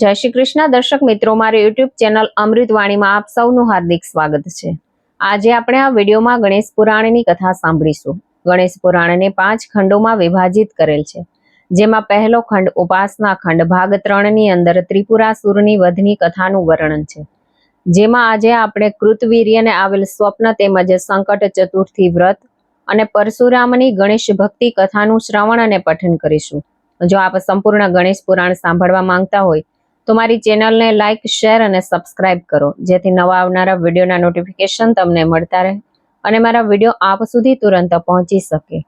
જય શ્રી કૃષ્ણ. દર્શક મિત્રો, મારી યુટ્યુબ ચેનલ અમૃતવાણીમાં આપ સૌનું હાર્દિક સ્વાગત છે. આજે આપણે આ વિડીયોમાં ગણેશ પુરાણની કથા સાંભળીશું. ગણેશ પુરાણને પાંચ ખંડોમાં વિભાજિત કરેલ છે. જેમાં પહેલો ખંડ ઉપાસના ખંડ, ભાગ ત્રણની અંદર ત્રિપુરાસુરની વધની કથાનું વર્ણન છે. જેમાં આજે આપણે કૃતવીર્યને આવેલ સ્વપ્ન તેમજ સંકટ ચતુર્થી વ્રત અને પરશુરામની ગણેશ ભક્તિ કથાનું શ્રવણ અને પઠન કરીશું. જો આપ સંપૂર્ણ ગણેશ પુરાણ સાંભળવા માંગતા હોય તો મારી ચેનલને લાઇક શેર અને સબસ્ક્રાઇબ કરો. જેથી નવા આવનારા વિડીયોના નોટિફિકેશન તમને મળતા રહે અને મારા વીડિયો આપ સુધી તુરંત પહોંચી શકે.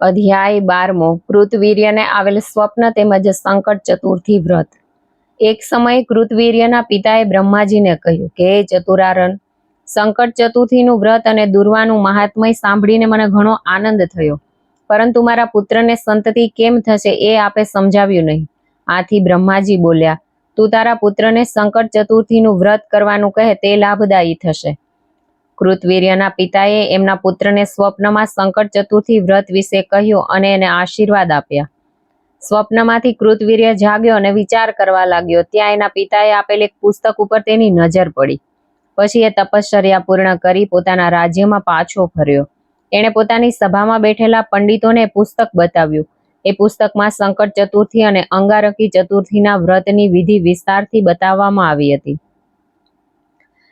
અધ્યાય બારમો. કૃતવીર્યને આવેલ સ્વપ્ન તેમજ સંકટ ચતુર્થી વ્રત. એક સમયે કૃતવીર્યના પિતાએ બ્રહ્માજીને કહ્યું કે ચતુરારણ, સંકટ ચતુર્થીનું વ્રત અને દુર્વાનું મહાત્મય સાંભળીને મને ઘણો આનંદ થયો. પરંતુ મારા પુત્રને સંતતિ કેમ થશે એ આપે સમજાવ્યું નહીં. આથી બ્રહ્માજી બોલ્યા, તું તારા પુત્રને સંકટ ચતુર્થીનું વ્રત કરવાનું કહે તે લાભદાયી થશે. કૃતવીર્યના પિતાએ એમના પુત્રને સ્વપ્નમાં સંકટ ચતુર્થી વ્રત વિશે કહ્યું અને એને આશીર્વાદ આપ્યા. સ્વપ્નમાંથી કૃતવીર્ય જાગ્યો અને વિચાર કરવા લાગ્યો. ત્યાં એના પિતાએ આપેલ એક પુસ્તક ઉપર તેની નજર પડી. પછી એ તપશ્ચર્યા પૂર્ણ કરી પોતાના રાજ્યમાં પાછો ફર્યો. એણે પોતાની સભામાં બેઠેલા પંડિતોને પુસ્તક બતાવ્યું. એ પુસ્તકમાં સંકટ ચતુર્થી અને અંગારકી ચતુર્થીના વ્રતની વિધિ વિસ્તારથી બતાવવામાં આવી હતી.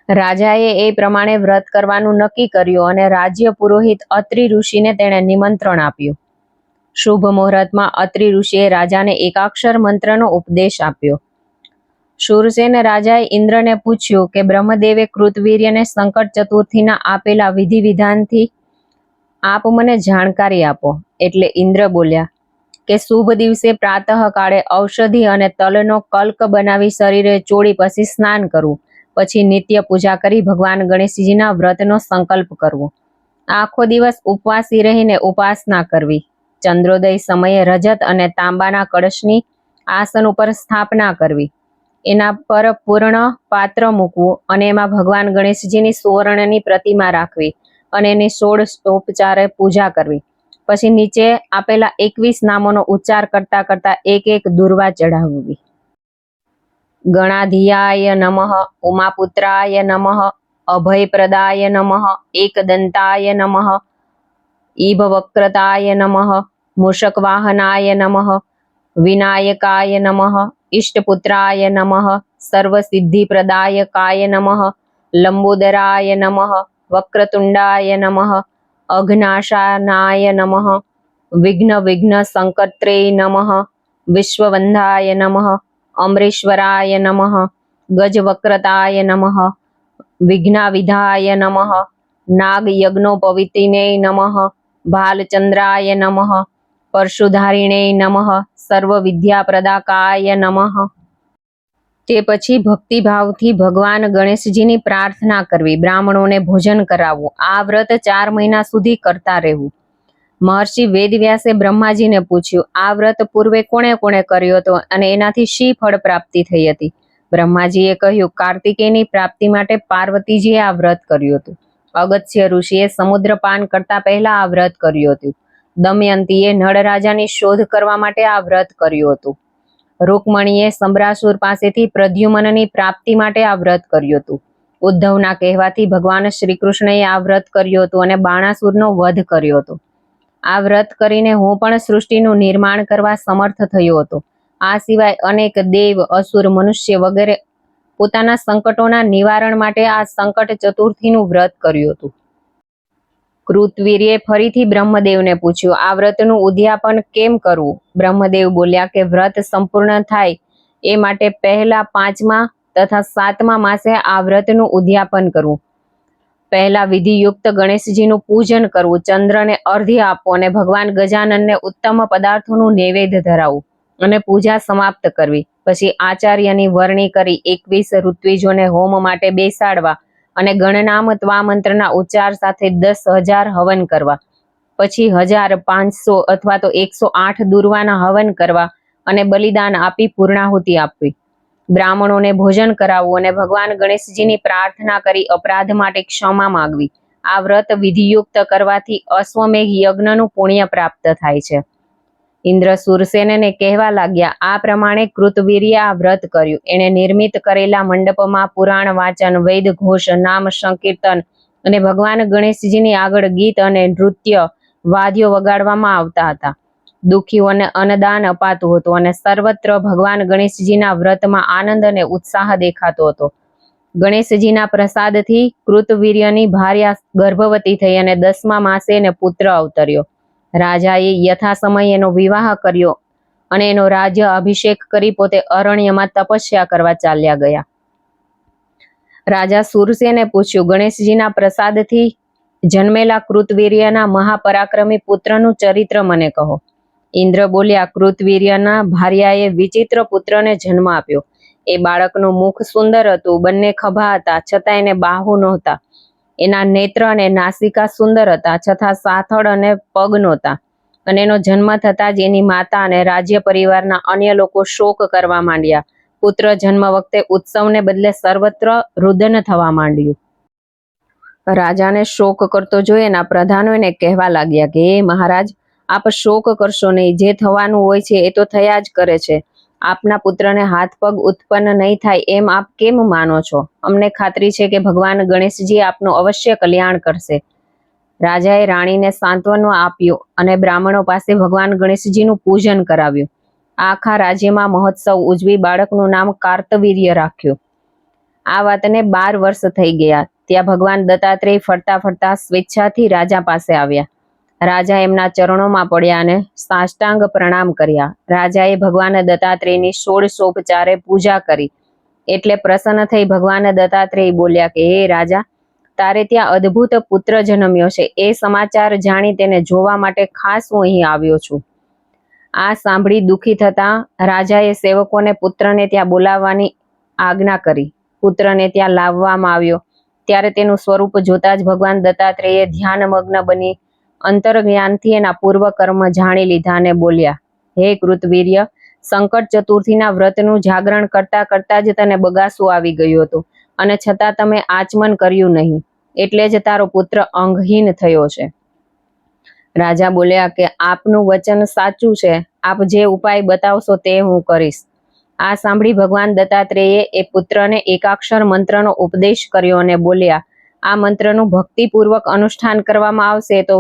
રાજાએ એ પ્રમાણે વ્રત કરવાનું નક્કી કર્યું અને રાજ્ય પુરોહિત અત્રિ ઋષિને તેણે નિમંત્રણ આપ્યું. શુભ મુહૂર્તમાં અત્રિ ઋષિએ રાજાને એકાક્ષર મંત્રનો ઉપદેશ આપ્યો. શૂરસેન રાજાએ ઇન્દ્રને પૂછ્યું કે બ્રહ્મદેવે કૃતવીર્યને સંકટ ચતુર્થીના આપેલા વિધિ વિધાનથી આપ મને જાણકારી આપો. એટલે ઇન્દ્ર બોલ્યા કે શુભ દિવસે પ્રાતઃ કાળે ઔષધિ અને તલનો કલ્ક બનાવી શરીરે ચોળી પછી સ્નાન કરવું. પછી નિત્ય પૂજા કરી ભગવાન ગણેશજીના વ્રતનો સંકલ્પ કરવો. આખો દિવસ ઉપવાસી રહીને ઉપાસના કરવી. ચંદ્રોદય સમયે રજત અને તાંબાના કળશની આસન ઉપર સ્થાપના કરવી. એના પર પૂર્ણ પાત્ર મૂકવું અને એમાં ભગવાન ગણેશજીની સુવર્ણની પ્રતિમા રાખવી અને એની સોળ ઉપચારે પૂજા કરવી. પછી નીચે આપેલા એકવીસ નામોનો ઉચ્ચાર કરતા કરતા એક એક દુર્વા ચઢાવવી. ગણાધિયાય નમઃ, ઉમાપુત્રાય નમઃ, અભયપ્રદાય નમઃ, એકદંતાય નમઃ, ઈભવક્રતાય નમઃ, મૂષકવાહનાય નમઃ, વિનાયકાય નમઃ ઇષ્ટપુત્રાય નમઃ, સર્વસિદ્ધિપ્રદાયકાય નમઃ, લંબોદરાય નમઃ, વક્રતુંડાય નમઃ અઘ્નાશાનાય નમઃ વિઘ્ન વિઘ્ન સંકત્રે નમઃ વિશ્વવંધાય નમઃ અમરેશ્વરાય નમઃ ગજવક્રતાય નમઃ વિઘ્નાવિધાય નમઃ નાગયજ્ઞોપવિતિને નમઃ ભાલચંદ્રાય નમઃ પરશુધારિણે નમઃ સર્વવિદ્યાપ્રદાકાય નમઃ તે પછી ભક્તિભાવથી ભગવાન ગણેશજીની પ્રાર્થના કરવી, બ્રાહ્મણોને ભોજન કરાવવું, આ વ્રત ચાર મહિના સુધી કરતા રહેવું. મહર્ષિ વેદવ્યાસે બ્રહ્માજીને પૂછ્યું, આ વ્રત પૂર્વે કોણે કોણે કર્યો હતો અને એનાથી શી ફળ પ્રાપ્તિ થઈ હતી? બ્રહ્માજીએ કહ્યું, કાર્તિકેયની પ્રાપ્તિ માટે પાર્વતીજીએ આ વ્રત કર્યું હતું. અગત્ય ઋષિએ સમુદ્ર પાન કરતા પહેલા આ વ્રત કર્યું હતું. દમયંતીએ નળ રાજાની શોધ કરવા માટે આ વ્રત કર્યું હતું. રૂકમણીએ સમરાસુર પાસેથી પ્રદ્યુમનની પ્રાપ્તિ માટે આ વ્રત કર્યું હતું. ઉદ્ધવના કહેવાથી ભગવાન શ્રી કૃષ્ણએ આ વ્રત કર્યું હતું અને બાણાસુરનો વધ કર્યો હતો. આ વ્રત કરીને હું પણ સૃષ્ટિનું નિર્માણ કરવા સમર્થ થયો હતો. આ સિવાય અનેક દેવ, અસુર, મનુષ્ય વગેરે પોતાના સંકટોના નિવારણ માટે આ સંકટ ચતુર્થીનું વ્રત કર્યું હતું. કૃતવીર્યે ફરીથી બ્રહ્મદેવને પૂછ્યું, આ વ્રતનું ઉદ્યાપન કેમ કરવું? બ્રહ્મદેવ બોલ્યા કે, વ્રત સંપૂર્ણ થાય એ માટે પહેલા પાંચમા તથા સાતમા માસે આ વ્રતનું ઉદ્યાપન કરવું. પહેલા વિધિયુક્ત ગણેશજીનું પૂજન કરવું, ચંદ્રને અર્ધ્ય આપવું અને ભગવાન ગજાનનને ઉત્તમ પદાર્થોનું નૈવેદ્ય ધરાવવું અને પૂજા સમાપ્ત કરવી. પછી આચાર્યની વરણી કરી એકવીસ ઋત્વિજોને હોમ માટે બેસાડવા અને ગણનામ ત્વા મંત્રના ઉચ્ચાર સાથે દસ હજાર હવન કરવા. પછી હજાર પાંચસો અથવા તો એકસો આઠ દુર્વાના હવન કરવા અને બલિદાન આપી પૂર્ણાહુતિ આપવી. બ્રાહ્મણોને ભોજન કરાવવું અને ભગવાન ગણેશજીની પ્રાર્થના કરી અપરાધ માટે ક્ષમા માગવી. આ વ્રત વિધિયુક્ત કરવાથી અશ્વમેઘ યજ્ઞનું પુણ્ય પ્રાપ્ત થાય છે. ઇન્દ્ર સુરસેનને કહેવા લાગ્યા, આ પ્રમાણે કૃતવીર્ય વ્રત કર્યું. એણે નિર્મિત કરેલા મંડપમાં પુરાણ વાચન, વૈદ ઘોષ, નામ સંકીર્તન અને ભગવાન ગણેશજીની આગળ ગીત અને નૃત્ય વાદ્યો વગાડવામાં આવતા હતા. દુઃખીઓને અન્નદાન અપાતું હતું અને સર્વત્ર ભગવાન ગણેશજીના વ્રતમાં આનંદ અને ઉત્સાહ દેખાતો હતો. ગણેશજીના પ્રસાદથી કૃતવીર્યની ભાર્યા ગર્ભવતી થઈ અને દસમા માસે એને પુત્ર અવતર્યો. રાજાએ યથા સમય એનો વિવાહ કર્યો અને એનો રાજ્ય અભિષેક કરી પોતે અરણ્યમાં તપસ્યા કરવા ચાલ્યા ગયા. રાજા સુરસેને પૂછ્યું, ગણેશજીના પ્રસાદથી જન્મેલા કૃતવીર્યના મહાપરાક્રમી પુત્રનું ચરિત્ર મને કહો. ઇન્દ્ર બોલ્યા, કૃતવીર્યના ભાર્યાએ વિચિત્ર પુત્રને જન્મ આપ્યો. એ બાળકનું મુખ સુંદર હતું, બંને ખભા હતા, છતાં એને બાહુ નહોતા. એના નેત્ર અને નાસિકા સુંદર હતા, છતાં સાથળ અને પગ નહોતા. અને એનો જન્મ થતાં જ એની માતા અને રાજ્ય પરિવારના અન્ય લોકો શોક કરવા માંડ્યા. પુત્ર જન્મ વખતે ઉત્સવને બદલે સર્વત્ર રુદન થવા માંડ્યું. રાજાને શોક કરતો જોઈ એના પ્રધાનો એને કહેવા લાગ્યા કે, હે મહારાજ, આપ શોક કરશો નહીં. જે થવાનું હોય છે એ તો થયા જ કરે છે. આપના પુત્રને હાથ પગ ઉત્પન્ન નહીં થાય એમ આપ કેમ માનો છો? અમને ખાતરી છે કે ભગવાન ગણેશજી આપનું અવશ્ય કલ્યાણ કરશે. રાજાએ રાણીને સાંત્વનો આપ્યું અને બ્રાહ્મણો પાસે ભગવાન ગણેશજીનું પૂજન કરાવ્યું. આખા રાજ્યમાં મહોત્સવ ઉજવી બાળકનું નામ કાર્તવીર્ય રાખ્યું. આ વાતને બાર વર્ષ થઈ ગયા. ત્યાં ભગવાન દત્તાત્રેય ફરતા ફરતા સ્વેચ્છાથી રાજા પાસે આવ્યા. રાજા એમના ચરણોમાં પડ્યા અને સાષ્ટાંગ પ્રણામ કર્યા. રાજાએ ભગવાન દત્તાત્રેયની સોળ સોપચારે પૂજા કરી. એટલે પ્રસન્ન થઈ ભગવાન દત્તાત્રેય બોલ્યા કે, હે રાજા, તારે ત્યાં અદ્ભુત પુત્ર જન્મ્યો છે. એ સમાચાર જાણી તેને જોવા માટે ખાસ હું અહીં આવ્યો છું. આ સાંભળી દુઃખી થતા રાજાએ સેવકોને પુત્રને ત્યાં બોલાવવાની આજ્ઞા કરી. પુત્રને ત્યાં લાવવામાં આવ્યો. ત્યારે તેનું સ્વરૂપ જોતા જ ભગવાન દત્તાત્રેયે ધ્યાનમગ્ન બની અંતર્જ્ઞાનથી એના પૂર્વ કર્મ જાણી લીધા અને બોલ્યા, હે કૃતવીર્ય, સંકટ ચતુર્થીના વ્રતનું જાગરણ કરતા કરતા જ તને બગાસું આવી ગયું હતું અને છતાં તમે આચમન કર્યું નહીં, એટલે જ તારો પુત્ર અંગહીન થયો છે. રાજા બોલ્યા કે, આપનું વચન સાચું છે, આપ જે ઉપાય બતાવશો તે હું કરીશ. આ સાંભળી ભગવાન દત્તાત્રેયે એ પુત્રને એકાક્ષર મંત્રનો ઉપદેશ કર્યો અને બોલ્યા, આ મંત્રનું ભક્તિપૂર્વક અનુષ્ઠાન કરવામાં આવશે તો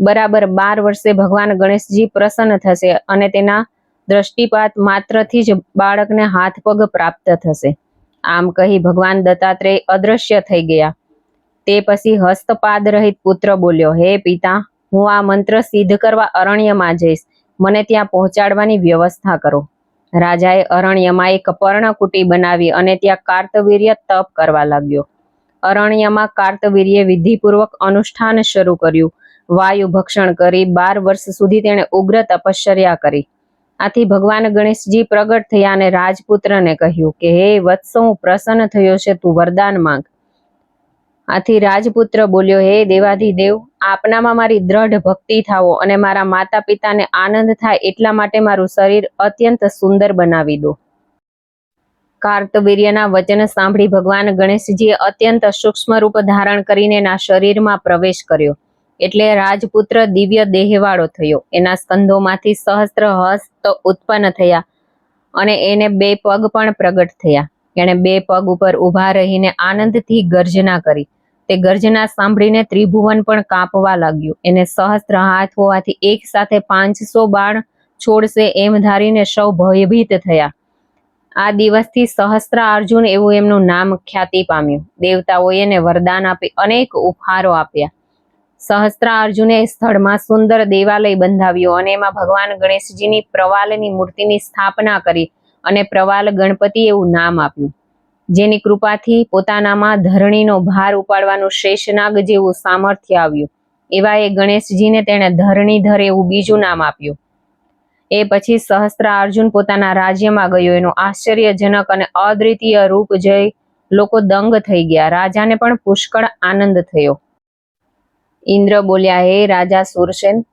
બરાબર બાર વર્ષે ભગવાન ગણેશજી પ્રસન્ન થશે અને તેના દ્રષ્ટિપાત માત્રથી જ બાળકને હાથ પગ પ્રાપ્ત થશે. આમ કહી ભગવાન દત્તાત્રેય અદ્રશ્ય થઈ ગયા. તે પછી હસ્તપાદ રહિત પુત્ર બોલ્યો, હે પિતા, હું આ મંત્ર સિદ્ધ કરવા અરણ્યમાં જઈશ. મને ત્યાં પહોંચાડવાની વ્યવસ્થા કરો. રાજાએ અરણ્યમાં એક પર્ણકુટી બનાવી અને ત્યાં કાર્તવીર્ય તપ કરવા લાગ્યો. અરણ્યમાં કાર્તવીર્ય વિધિપૂર્વક અનુષ્ઠાન શરૂ કર્યું. વાયુ ભક્ષણ કરી બાર વર્ષ સુધી તેણે ઉગ્ર તપશ્ચર્યા કરી. આથી ભગવાન ગણેશજી પ્રગટ થયા અને રાજપુત્રને કહ્યું કે, હે વત્સ, હું પ્રસન્ન થયો છે, તું વરદાન માંગ. આથી રાજપુત્ર બોલ્યો, હે દેવાધિદેવ, આપનામાં મારી દ્રઢ ભક્તિ થાવો અને મારા માતા પિતાને આનંદ થાય એટલા માટે મારું શરીર અત્યંત સુંદર બનાવી દો. કાર્તવીર્યના વચન સાંભળી ભગવાન ગણેશજીએ અત્યંત સૂક્ષ્મ રૂપ ધારણ કરીને ના શરીરમાં પ્રવેશ કર્યો. એટલે રાજપુત્ર દિવ્ય દેહવાળો થયો. એના સ્કંધોમાંથી સહસ્ત્ર હસ્ત ઉત્પન્ન થયા અને એને બે પગ પણ પ્રગટ થયા. એણે બે પગ ઉપર ઊભા રહીને આનંદથી ગર્જના કરી. તે ગર્જના સાંભળીને ત્રિભુવન પણ કાપવા લાગ્યું. એને સહસ્ત્ર હાથ હોવાથી એક સાથે પાંચસો બાણ છોડશે એમ ધારીને સૌ ભયભીત થયા. આ દિવસથી સહસ્ત્ર અર્જુન એવું એમનું નામ ખ્યાતિ પામ્યું. દેવતાઓએ એને વરદાન આપી અનેક ઉપહારો આપ્યા. સહસ્ત્ર અર્જુને સ્થળમાં સુંદર દેવાલય બંધાવ્યો અને એમાં ભગવાન ગણેશજીની પ્રવાલની મૂર્તિની સ્થાપના કરી અને પ્રવાલ ગણપતિ એવું નામ આપ્યું. જેની કૃપાથી પોતાનામાં ધરણીનો ભાર ઉપાડવાનું શેષનાગ જેવું સામર્થ્ય આવ્યું. એવા એ ગણેશજીને તેણે ધરણીધર એવું બીજું નામ આપ્યું. એ પછી સહસ્ત્ર અર્જુન પોતાના રાજ્યમાં ગયો. એનું આશ્ચર્યજનક અને અદ્વિતીય રૂપ જઈ લોકો દંગ થઈ ગયા. રાજાને પણ પુષ્કળ આનંદ થયો. ઇન્દ્ર બોલ્યા, હે રાજા સુરસેન,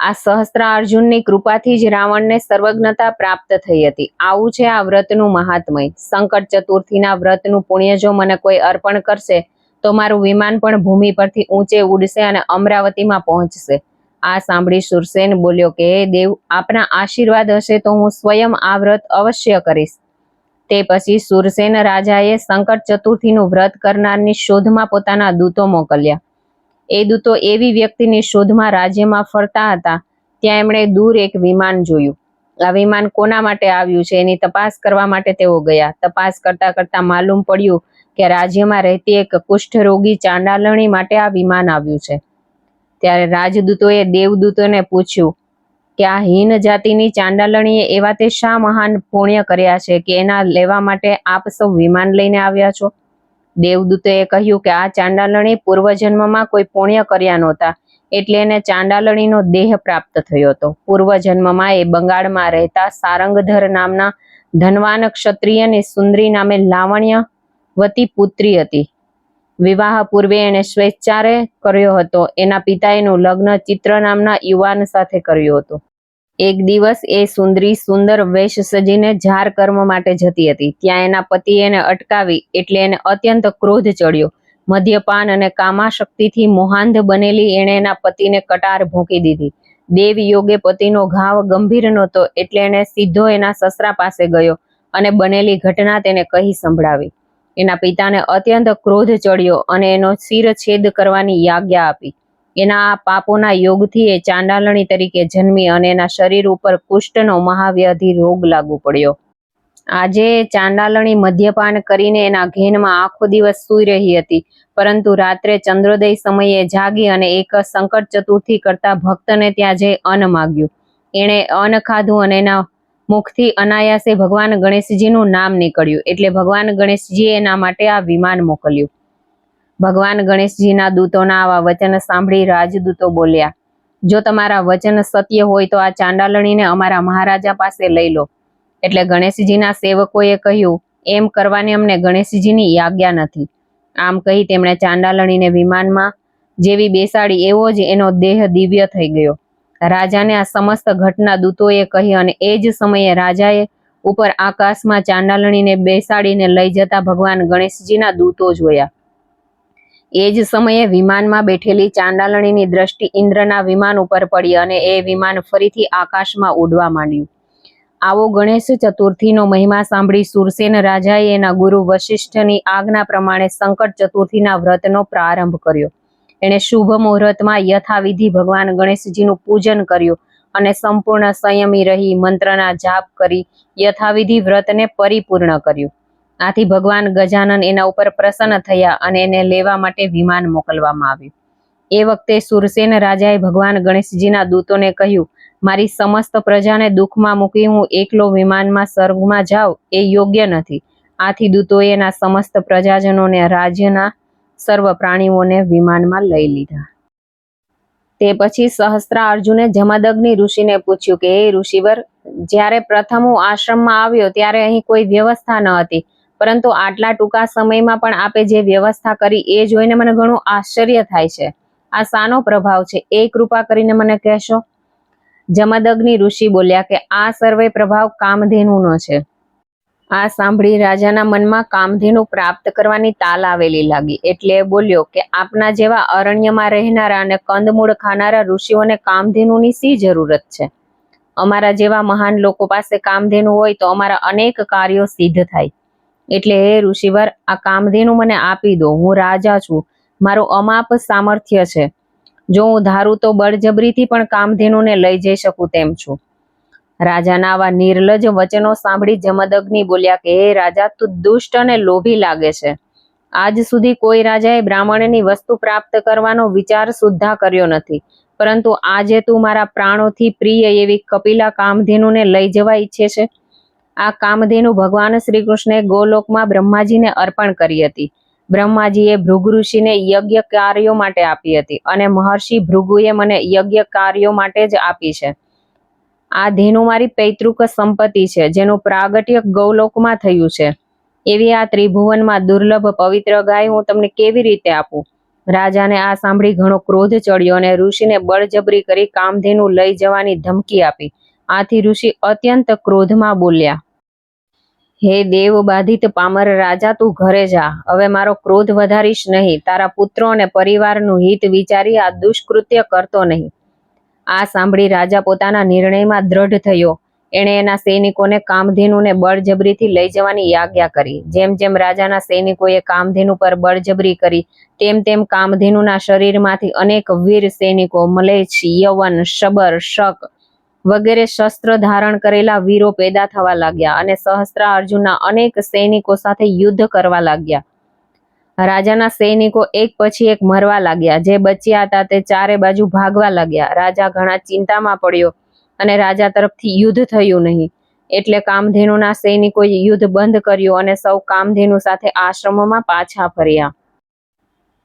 આ સહસ્ત્ર અર્જુનની કૃપાથી જ રાવણને સર્વજ્ઞતા પ્રાપ્ત થઈ હતી. આવું છે આ વ્રતનું મહાત્મય. સંકટ ચતુર્થીના વ્રતનું પુણ્ય જો મને કોઈ અર્પણ કરશે, તો મારું વિમાન પણ ભૂમિ પરથી ઊંચે ઉડશે અને અમરાવતીમાં પહોંચશે. આ સાંભળી સુરસેન બોલ્યો કે, હે દેવ, આપના આશીર્વાદ હશે તો હું સ્વયં આ વ્રત અવશ્ય કરીશ. તે પછી સુરસેન રાજાએ સંકટ ચતુર્થીનું વ્રત કરનારની શોધમાં પોતાના દૂતો મોકલ્યા. એ દૂતો એવી વ્યક્તિની શોધમાં રાજ્યમાં ફરતા હતા, ત્યાં એમણે દૂર એક વિમાન જોયું. આ વિમાન કોના માટે આવ્યું છે એની તપાસ કરવા માટે તેઓ ગયા. તપાસ કરતા કરતા માલુમ પડ્યું કે રાજ્યમાં રહેતી એક કુષ્ઠરોગી ચાંડાલણી માટે આ વિમાન આવ્યું છે. ત્યારે રાજદૂતોએ દેવદૂતોને પૂછ્યું કે આ હીન જાતિની ચાંડાલણીએ એવા તે શા મહાન પુણ્ય કર્યા છે કે એના લેવા માટે આપ સૌ વિમાન લઈને આવ્યા છો? દેવદૂતોએ કહ્યું કે આ ચાંડાલણી પૂર્વજન્મમાં કોઈ પુણ્ય કર્યા નહોતા. એટલે એને ચાંડાલણીનો દેહ પ્રાપ્ત થયો હતો. પૂર્વજન્મમાં એ બંગાળમાં રહેતા સારંગધર નામના ધનવાન ક્ષત્રિયની સુંદરી નામે લાવણ્યવતી પુત્રી હતી. વિવાહ પૂર્વે એણે સ્વેચ્છારે કર્યો હતો. એના પિતાએનું લગ્ન ચિત્ર નામના યુવાન સાથે કર્યું હતું. એક દિવસ એ સુંદરી સુંદર વેશ સજીને ઝાર કર્મ માટે જતી હતી. ત્યાં એના પતિ એને અટકાવી એટલે એને અત્યંત ક્રોધ ચડ્યો. મદ્યપાન અને કામાશક્તિથી મોહાંધ બનેલી એણે એના પતિને કટાર ભોંકી દીધી. દેવ યોગે પતિનો ઘાવ ગંભીર નહોતો એટલે એણે સીધો એના સસરા પાસે ગયો અને બનેલી ઘટના તેને કહી સંભળાવી. એના પિતાને અત્યંત ક્રોધ ચડ્યો અને એનો શિરછેદ કરવાની આજ્ઞા આપી. એના પાપોના યોગથી એ ચાંડાલણી તરીકે જન્મી અને એના શરીર ઉપર કુષ્ઠનો મહાવ્યાધિ રોગ લાગુ પડ્યો. આજે ચાંડાલણી મદ્યપાન કરીને એના ઘેનમાં આખો દિવસ સૂઈ રહી હતી, પરંતુ રાત્રે ચંદ્રોદય સમયે જાગી અને એક સંકટ ચતુર્થી કરતા ભક્તને ત્યાં જઈ અન્ન માગ્યું. એણે અન્ન ખાધું અને એના મુખથી અનાયાસે ભગવાન ગણેશજીનું નામ નીકળ્યું, એટલે ભગવાન ગણેશજીએ એના માટે આ વિમાન મોકલ્યું. ભગવાન ગણેશજીના દૂતોના આવા વચન સાંભળી રાજદૂતો બોલ્યા, જો તમારા વચન સત્ય હોય તો આ ચાંડાલણીને અમારા મહારાજા પાસે લઈ લો. એટલે ગણેશજીના સેવકોએ કહ્યું, એમ કરવાની અમને ગણેશજીની આજ્ઞા નથી. આમ કહી તેમણે ચાંડાલણીને વિમાનમાં જેવી બેસાડી, એવો જ એનો દેહ દિવ્ય થઈ ગયો. રાજાને આ સમસ્ત ઘટના દૂતોએ કહી અને એ જ સમયે રાજાએ ઉપર આકાશમાં ચાંડાલણીને બેસાડીને લઈ જતા ભગવાન ગણેશજીના દૂતો જોયા. એ જ સમયે વિમાનમાં બેઠેલી ચાંડાલણીની દ્રષ્ટિ ઇન્દ્રના વિમાન ઉપર પડી અને એ વિમાન ફરીથી આકાશમાં ઉડવા માંડ્યું. આવો ગણેશ ચતુર્થીનો મહિમા સાંભળી સુરસેન રાજાએ એના ગુરુ વશિષ્ઠની આજ્ઞા પ્રમાણે સંકટ ચતુર્થીના વ્રતનો પ્રારંભ કર્યો. એણે શુભ મુહૂર્તમાં યથાવિધિ ભગવાન ગણેશજીનું પૂજન કર્યું અને સંપૂર્ણ સંયમી રહી મંત્રના જાપ કરી યથાવિધિ વ્રતને પરિપૂર્ણ કર્યું. આથી ભગવાન ગજાનન એના ઉપર પ્રસન્ન થયા અને એને લેવા માટે વિમાન મોકલવામાં આવ્યું. એ વખતે સુરસેન રાજાએ ભગવાન ગણેશજીના દૂતોને કહ્યું, મારી સમસ્ત પ્રજાને દુઃખમાં મૂકી હું એકલો વિમાનમાં સ્વર્ગમાં જાઉં એ યોગ્ય નથી. આથી દૂતોએ એના સમસ્ત પ્રજાજનોને રાજ્યના સર્વ પ્રાણીઓને વિમાનમાં લઈ લીધા. તે પછી સહસ્ત્રા અર્જુને જમદગ્નિ ઋષિને પૂછ્યું કે એ ઋષિવર, જ્યારે પ્રથમ હું આશ્રમમાં આવ્યો ત્યારે અહીં કોઈ વ્યવસ્થા ન હતી. પરંતુ આટલા ટૂંકા સમયમાં પણ આપે જે વ્યવસ્થા કરી એ જોઈને મને ઘણું આશ્ચર્ય થાય છે. આ શાનો પ્રભાવ છે એ કૃપા કરીને મને કહેશો? જમદગ્નિ ઋષિ બોલ્યા કે આ સર્વે પ્રભાવ કામધેનુનો છે. આ સાંભળી રાજાના મનમાં કામધેનુ પ્રાપ્ત કરવાની તાલ આવેલી લાગી એટલે બોલ્યો કે આપના જેવા અરણ્યમાં રહેનારા અને કંદમૂળ ખાનારા ઋષિઓને કામધેનુની શી જરૂરત છે? અમારા જેવા મહાન લોકો પાસે કામધેનુ હોય તો અમારા અનેક કાર્યો સિદ્ધ થાય. એટલે હે ઋષિવર, આ કામધેનુ મને આપી દો, હું રાજા છું, મારું અમાપ સામર્થ્ય છે. જો હું ધારું તો બળજબરીથી પણ કામધેનુને લઈ જઈ શકું તેમ છું. રાજાના આવા નિર્લજ વચનો સાંભળી જમદગ્નિ બોલ્યા કે, હે રાજા, તું દુષ્ટ અને લોભી લાગે છે. આજ સુધી કોઈ રાજાએ બ્રાહ્મણની વસ્તુ પ્રાપ્ત કરવાનો વિચાર સુદ્ધા કર્યો નથી. પરંતુ આજે તું મારા પ્રાણોથી પ્રિય એવી કપિલા કામધેનુને લઈ જવા ઈચ્છે છે. આ કામધેનુ ભગવાન શ્રી કૃષ્ણે ગોલોકમાં બ્રહ્માજીને અર્પણ કરી હતી. બ્રહ્માજીએ ભૃગુ યજ્ઞ કાર્યો માટે આપી હતી અને મહર્ષિ ભૃગુએ મને યજ્ઞ કાર્યો માટે જ આપી છે. આ ધેનુ મારી પૈતૃક સંપત્તિ છે, જેનું પ્રાગટ્ય ગૌલોકમાં થયું છે. એવી આ ત્રિભુવનમાં દુર્લભ પવિત્ર ગાય હું તમને કેવી રીતે આપું? રાજાને આ સાંભળી ઘણો ક્રોધ ચડ્યો અને ઋષિને બળજબરી કરી કામધેનુ લઈ જવાની ધમકી આપી. આથી ઋષિ અત્યંત ક્રોધમાં બોલ્યા, હે દેવ બાધિત પામર રાજા, તું ઘરે જા. હવે મારો ક્રોધ વધારીશ નહીં. તારા પુત્રો અને પરિવારનું હિત વિચારી આ દુષ્કૃત્ય કરતો નહીં. આ સાંભળી રાજા પોતાના નિર્ણયમાં દ્રઢ થયો. એણે એના સૈનિકોને કામધેનુને બળજબરીથી લઈ જવાની આજ્ઞા કરી. જેમ જેમ રાજાના સૈનિકોએ કામધેનુ પર બળજબરી કરી, તેમ તેમ કામધેનુના શરીરમાંથી અનેક વીર સૈનિકો, મલેચ્છ, યવન, શબર, શક વગેરે શસ્ત્ર ધારણ કરેલા વીરો પેદા થવા લાગ્યા અને સહસ્ત્રા અર્જુનના અનેક સૈનિકો સાથે યુદ્ધ કરવા લાગ્યા. રાજાના સૈનિકો એક પછી એક મરવા લાગ્યા. જે બચ્યા હતા તે ચારે બાજુ ભાગવા લાગ્યા. રાજા ઘણા ચિંતામાં પડ્યો અને રાજા તરફથી યુદ્ધ થયું નહીં. એટલે કામધેનુના સૈનિકોએ યુદ્ધ બંધ કર્યું અને સૌ કામધેનુ સાથે આશ્રમોમાં પાછા ફર્યા.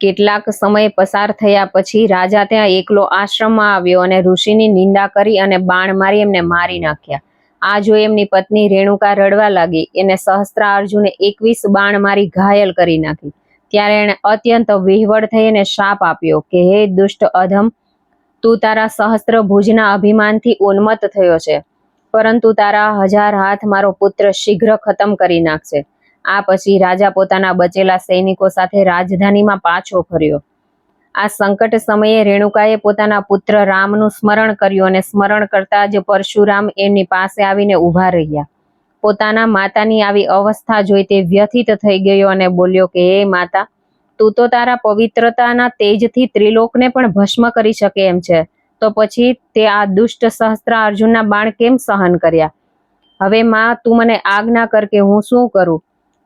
કેટલાક સમય પસાર થયા પછી રાજા ત્યાં એકલો આશ્રમમાં આવ્યો અને ઋષિની નિંદા કરી અને બાણ મારી એમને મારી નાખ્યા. આ જોઈ એમની પત્ની રેણુકા રડવા લાગી. એને સહસ્ત્રાર્જુને એકવીસ બાણ મારી ઘાયલ કરી નાખી. ત્યારે એણે અત્યંત વિહવળ થઈ અને શાપ આપ્યો કે, હે દુષ્ટ અધમ, તું તારા સહસ્ત્ર ભુજના અભિમાનથી ઉન્મત્ત થયો છે. પરંતુ તારા હજાર હાથ મારો પુત્ર શીઘ્ર ખતમ કરી નાખશે. આ પછી રાજા પોતાના બચેલા સૈનિકો સાથે રાજધાનીમાં પાછો ફર્યો. આ સંકટ સમયે રેણુકાએ પોતાના પુત્ર રામનું સ્મરણ કર્યું અને સ્મરણ કરતા જ પરશુરામ એમની પાસે આવીને ઊભા રહ્યા. પોતાના માતાની આવી અવસ્થા જોઈ તે વ્યથિત થઈ ગયો અને બોલ્યો કે, હે માતા, તું તો તારા પવિત્રતાના તેજથી ત્રિલોકને પણ ભસ્મ કરી શકે એમ છે. તો પછી તે આ દુષ્ટ સહસ્ત્ર અર્જુનના બાણ કેમ સહન કર્યા? હવે માં, તું મને આજ્ઞા કર કે હું શું કરું?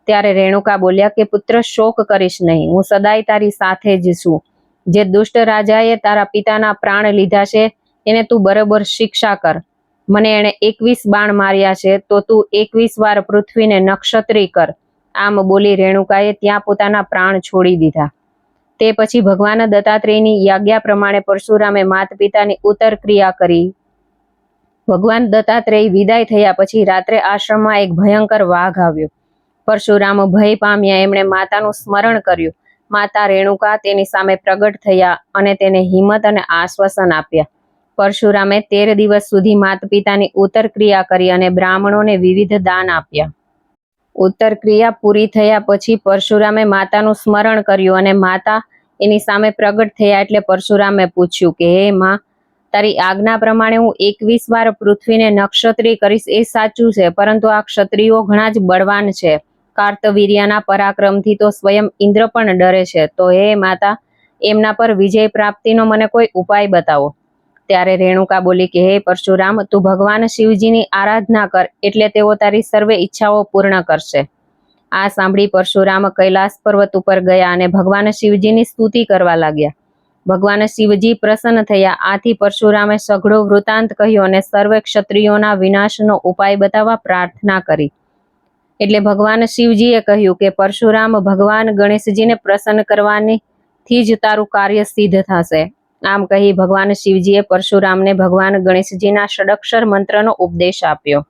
ત્યારે રેણુકા બોલ્યા કે, પુત્ર, શોક કરીશ નહીં. હું સદાય તારી સાથે જ છું. જે દુષ્ટ રાજાએ તારા પિતાના પ્રાણ લીધા છે, એને તું બરોબર શિક્ષા કર. મને એણે એકવીસ બાણ માર્યા છે, તો તું એકવીસ વાર પૃથ્વીને નક્ષત્રી કર. આમ બોલી રેણુકાએ ત્યાં પોતાના પ્રાણ છોડી દીધા. તે પછી ભગવાન દત્તાત્રેયની યાજ્ઞા પ્રમાણે પરશુરામે માત પિતાની ઉત્તર ક્રિયા કરી. ભગવાન દત્તાત્રેય વિદાય થયા પછી રાત્રે આશ્રમમાં એક ભયંકર વાઘ આવ્યો. પરશુરામ ભય પામ્યા. એમણે માતાનું સ્મરણ કર્યું. માતા રેણુકા તેની સામે પ્રગટ થયા અને તેને હિંમત અને આશ્વાસન આપ્યા. પરશુરામે તેર દિવસ સુધી માત પિતાની ઉત્તર ક્રિયા કરી અને બ્રાહ્મણોને વિવિધ દાન આપ્યા. ઉત્તર ક્રિયા પૂરી થયા પછી પરશુરામે માતાનું સ્મરણ કર્યું અને માતા એની સામે પ્રગટ થયા એટલે પરશુરામે પૂછ્યું કે, હે માં, તારી આજ્ઞા પ્રમાણે હું એકવીસ વાર પૃથ્વીને નક્ષત્રી કરીશ એ સાચું છે, પરંતુ આ ક્ષત્રિયો ઘણા જ બળવાન છે. કાર્તવીર્યના પરાક્રમથી તો સ્વયં ઇન્દ્ર પણ ડરે છે. તો હે માતા, એમના પર વિજય પ્રાપ્તિનો મને કોઈ ઉપાય બતાવો. ત્યારે રેણુકા બોલી કે, હે પરશુરામ, તું ભગવાન શિવજીની આરાધના કર, એટલે તેઓ તારી સર્વે ઈચ્છાઓ પૂર્ણ કરશે. આ સાંભળી પરશુરામ કૈલાસ પર્વત ઉપર ગયા અને ભગવાન શિવજીની સ્તુતિ કરવા લાગ્યા. ભગવાન શિવજી પ્રસન્ન થયા. આથી પરશુરામે સઘળો વૃતાંત કહ્યો અને સર્વે ક્ષત્રિયોના વિનાશનો ઉપાય બતાવવા પ્રાર્થના કરી. એટલે ભગવાન શિવજીએ કહ્યું કે પરશુરામ ભગવાન ગણેશજીને પ્રસન્ન કરવાની થી જ તારું કાર્ય સિદ્ધ થશે. આમ કહી ભગવાન શિવજીએ પરશુરામને ભગવાન ગણેશજીના ષડક્ષર મંત્રનો ઉપદેશ આપ્યો.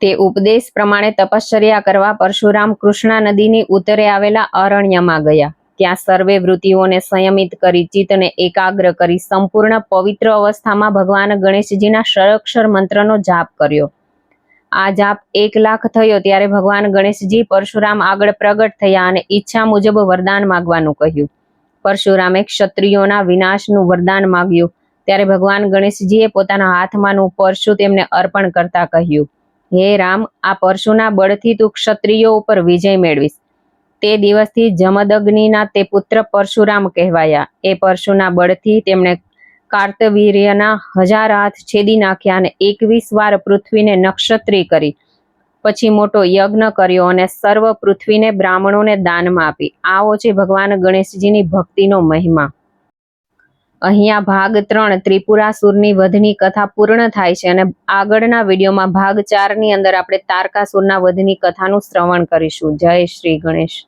તે ઉપદેશ પ્રમાણે તપશ્ચર્યા કરવા પરશુરામ કૃષ્ણા નદીની ઉત્તરે આવેલા અરણ્યમાં ગયા. ત્યાં સર્વે વૃત્તિઓને સંયમિત કરી ચિત્તને એકાગ્ર કરી સંપૂર્ણ પવિત્ર અવસ્થામાં ભગવાન ગણેશજીના ષડક્ષર મંત્રનો જાપ કર્યો. આ જાપ એક લાખ થયો ત્યારે ભગવાન ગણેશજી પરશુરામ આગળ પ્રગટ થયા અને ઈચ્છા મુજબ વરદાન માગવાનું કહ્યું. પરશુરામે ક્ષત્રિયોના વિનાશનું વરદાન માગ્યું. ત્યારે ભગવાન ગણેશજીએ પોતાના હાથમાંનું પરશુ તેમને અર્પણ કરતા કહ્યું, હે રામ, આ પરશુના બળથી તું ક્ષત્રિયો ઉપર વિજય મેળવીશ. તે દિવસથી જમદગ્નિના તે પુત્ર પરશુરામ કહેવાયા. એ પરશુના બળથી તેમણે કાર્તવીર્યના હજાર હાથ છેદી નાખ્યા અને એકવીસ વાર પૃથ્વીને નક્ષત્રી કરી. પછી મોટો યજ્ઞ કર્યો અને સર્વ પૃથ્વીને બ્રાહ્મણોને દાનમાં આપી. આવો છે ભગવાન ગણેશજીની ભક્તિનો મહિમા. અહીંયા ભાગ ત્રણ ત્રિપુરાસુરની વધની કથા પૂર્ણ થાય છે અને આગળના વિડીયોમાં ભાગ ચારની અંદર આપણે તારકાસુરના વધની કથાનું શ્રવણ કરીશું. જય શ્રી ગણેશ.